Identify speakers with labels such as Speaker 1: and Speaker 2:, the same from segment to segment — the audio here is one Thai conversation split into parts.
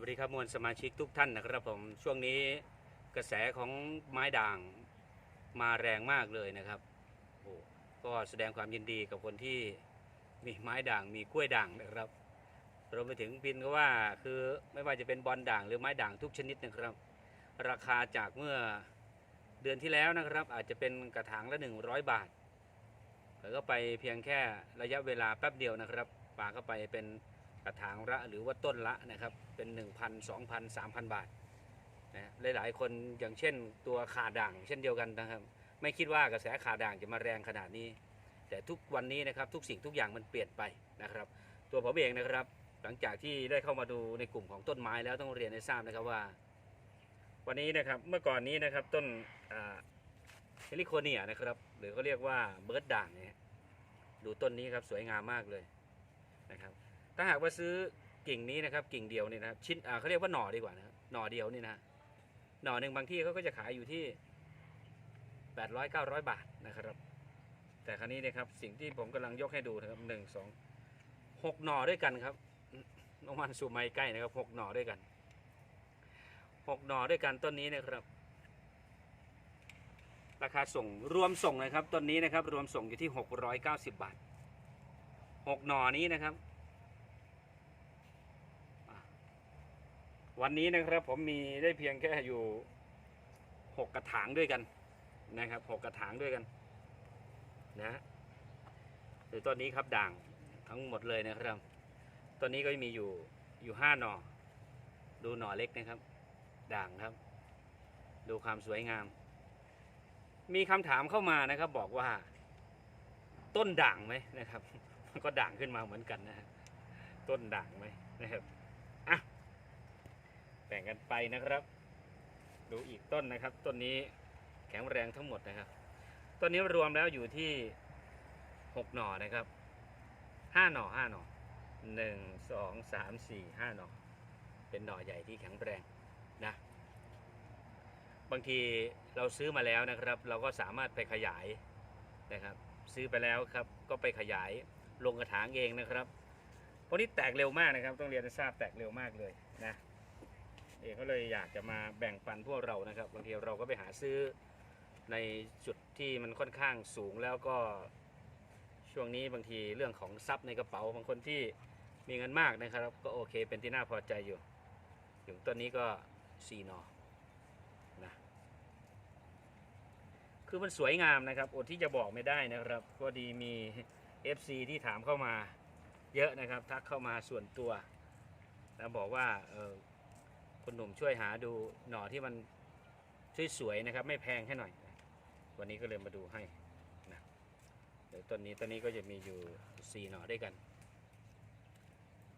Speaker 1: วัสดีครับมวลสมาชิกทุกท่านนะครับผมช่วงนี้กระแสของไม้ด่างมาแรงมากเลยนะครับโอ้ก็แสดงความยินดีกับคนที่มีไม้ด่างมีกล้วยด่างนะครับรวมไปถึงพินก็ว่าคือไม่ว่าจะเป็นบอลด่างหรือไม้ด่างทุกชนิดนะครับ ราคาจากเมื่อเดือนที่แล้วนะครับ อาจจะเป็นกระถางละ 100 บาทแต่ก็ไปเพียงแค่ระยะเวลาแป๊บเดียวนะครับปาเข้าไปเป็น ระถางละหรือว่าต้นละนะครับเป็น1,000 2,000 3,000 บาทนะหลายๆ คนอย่างเช่นตัวขาด่างเช่นเดียวกันนะครับ ไม่คิดว่ากระแสขาด่างจะมาแรงขนาดนี้ แต่ทุกวันนี้นะครับทุกสิ่งทุกอย่างมันเปลี่ยนไปนะครับ ตัวผมเองนะครับ หลังจากที่ได้เข้ามาดูในกลุ่มของต้นไม้แล้วต้องเรียนให้ทราบนะครับว่า วันนี้นะครับเมื่อก่อนนี้นะครับต้นเฮลิโคเนียนะครับ หรือเขาเรียกว่าเบิร์ดด่างเนี่ยดูต้นนี้ครับสวยงามมากเลยนะครับ ถ้าหากว่าซื้อกิ่งนี้นะครับ กิ่งเดียวนี่นะครับชิ้นอ่าเขาเรียกว่าหน่อดีกว่านะครับหน่อเดียวนี่นะหน่อหนึ่งบางที่เขาก็จะขายอยู่ที่800 900บาทนะครับ แต่ครั้นี้นะครับสิ่งที่ผมกำลังยกให้ดูนะครับหนึ่งสองหกหน่อด้วยกันครับน้องมันซูมไม้ใกล้นะครับหกหน่อด้วยกันหกหน่อด้วยกันต้นนี้นะครับ ราคาส่งรวมส่งนะครับต้นนี้นะครับ รวมส่งอยู่ที่690บาทหกหน่อนี้นะครับ วันนี้นะครับผมมีได้เพียงแค่อยู่หกกระถางด้วยกันนะครับหกกระถางด้วยกันนะฮะหรือต้นนี้ครับด่างทั้งหมดเลยนะครับต้นนี้ก็มีอยู่อยู่ห้าหน่อ ดูหน่อเล็กนะครับ ด่างครับ ดูความสวยงาม มีคำถามเข้ามานะครับบอกว่า ต้นด่างไหมนะครับมันก็ด่างขึ้นมาเหมือนกันนะฮะต้นด่างไหมนะครับอะ แบ่งกันไปนะครับ ดูอีกต้นนะครับ ต้นนี้แข็งแรงทั้งหมดนะครับ ต้นนี้รวมแล้วอยู่ที่หกหน่อนะครับห้าหน่อห้าหน่อหนึ่งสองสามสี่ห้าหน่อเป็นหน่อใหญ่ที่แข็งแรงนะบางทีเราซื้อมาแล้วนะครับ เราก็สามารถไปขยายนะครับ ซื้อไปแล้วครับก็ไปขยายลงกระถางเองนะครับเพราะนี้แตกเร็วมากนะครับ ต้องเรียนให้ทราบแตกเร็วมากเลยนะ เองก็เลยอยากจะมาแบ่งปันพวกเรานะครับ บางทีเราก็ไปหาซื้อในจุดที่มันค่อนข้างสูงแล้วก็ช่วงนี้บางทีเรื่องของทรัพย์ในกระเป๋าบางคนที่มีเงินมากนะครับ ก็โอเคเป็นที่น่าพอใจอยู่ถึงต้นนี้ก็สี่นอนะคือมันสวยงามนะครับอดที่จะบอกไม่ได้นะครับก็ดีมี FC ที่ถามเข้ามาเยอะนะครับ ทักเข้ามาส่วนตัว แล้วบอกว่าเออ คุณหนุ่มช่วยหาดูหน่อที่มันสวยๆนะครับ ไม่แพงให้หน่อย วันนี้ก็เลยมาดูให้นะเดี๋ยวต้นนี้ต้นนี้ก็จะมีอยู่สี่หน่อด้วยกัน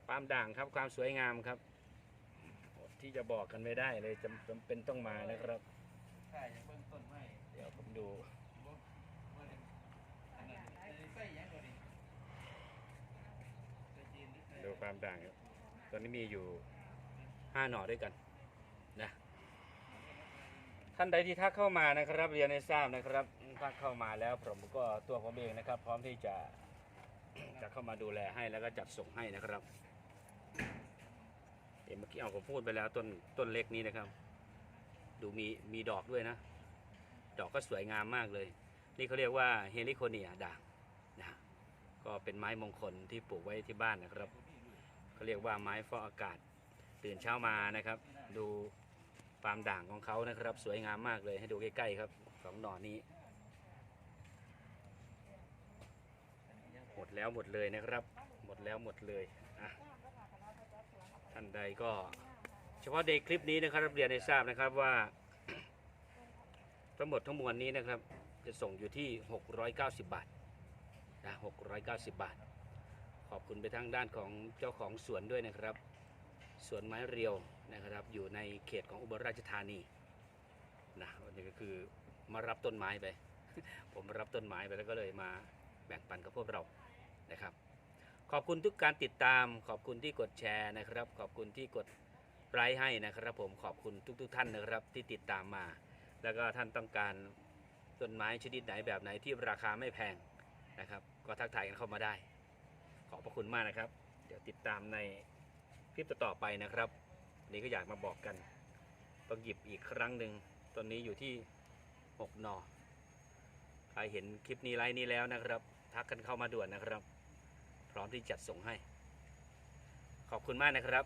Speaker 1: ความด่างครับความสวยงามครับที่จะบอกกันไม่ได้เลยจำจำเป็นต้องมานะครับ
Speaker 2: ใช่ยังเบื้องต้นไม่
Speaker 1: เดี๋ยวผมดูดูความด่างครับตอนนี้มีอยู่ ห้าหน่อด้วยกันนะท่านใดที่ทักเข้ามานะครับ เรียนให้ทราบนะครับทักเข้ามาแล้วผมก็ตัวผมเองนะครับ พร้อมที่จะจะเข้ามาดูแลให้แล้วก็จัดส่งให้นะครับเดี๋ยวเมื่อกี้เอาผมพูดไปแล้วต้นต้นเล็กนี้นะครับ ดูมีมีดอกด้วยนะ ดอกก็สวยงามมากเลย นี่เขาเรียกว่าเฮลิโคเนียด่างนะก็เป็นไม้มงคลที่ปลูกไว้ที่บ้านนะครับเขาเรียกว่าไม้ฟอกอากาศ ตื่นเช้ามานะครับ ดูความด่างของเขานะครับ สวยงามมากเลยให้ดูใกล้ๆครับสองหน่อนี้ หมดแล้วหมดเลยนะครับ หมดแล้วหมดเลยอะท่านใดก็ เฉพาะในคลิปนี้นะครับเรียนให้ทราบนะครับว่า ทั้งหมดทั้งมวลนี้นะครับ จะส่งอยู่ที่ 690 บาทนะ690 บาท ขอบคุณไปทางด้านของเจ้าของสวนด้วยนะครับ สวนไม้เรียวนะครับ อยู่ในเขตของอุบลราชธานีนะวันนี้ก็คือมารับต้นไม้ไป ผมรับต้นไม้ไปแล้วก็เลยมาแบ่งปันกับพวกเรานะครับ ขอบคุณทุกการติดตาม ขอบคุณที่กดแชร์นะครับ ขอบคุณที่กดไลค์ให้นะครับ ผมขอบคุณทุกๆทท่านนะครับที่ติดตามมา แล้วก็ท่านต้องการต้นไม้ชนิดไหนแบบไหนที่ราคาไม่แพงนะครับ ก็ทักทายกันเข้ามาได้ ขอบพระคุณมากนะครับ เดี๋ยวติดตามใน ลิปต่อไปนะครับนี่ก็อยากมาบอกกันต้องหยิบอีกครั้งหนึ่งตอนนี้อยู่ที่หกนอใครเห็นคลิปนี้ไลน์นี้แล้วนะครับ ทักกันเข้ามาด่วนนะครับ พร้อมที่จัดส่งให้ ขอบคุณมากนะครับ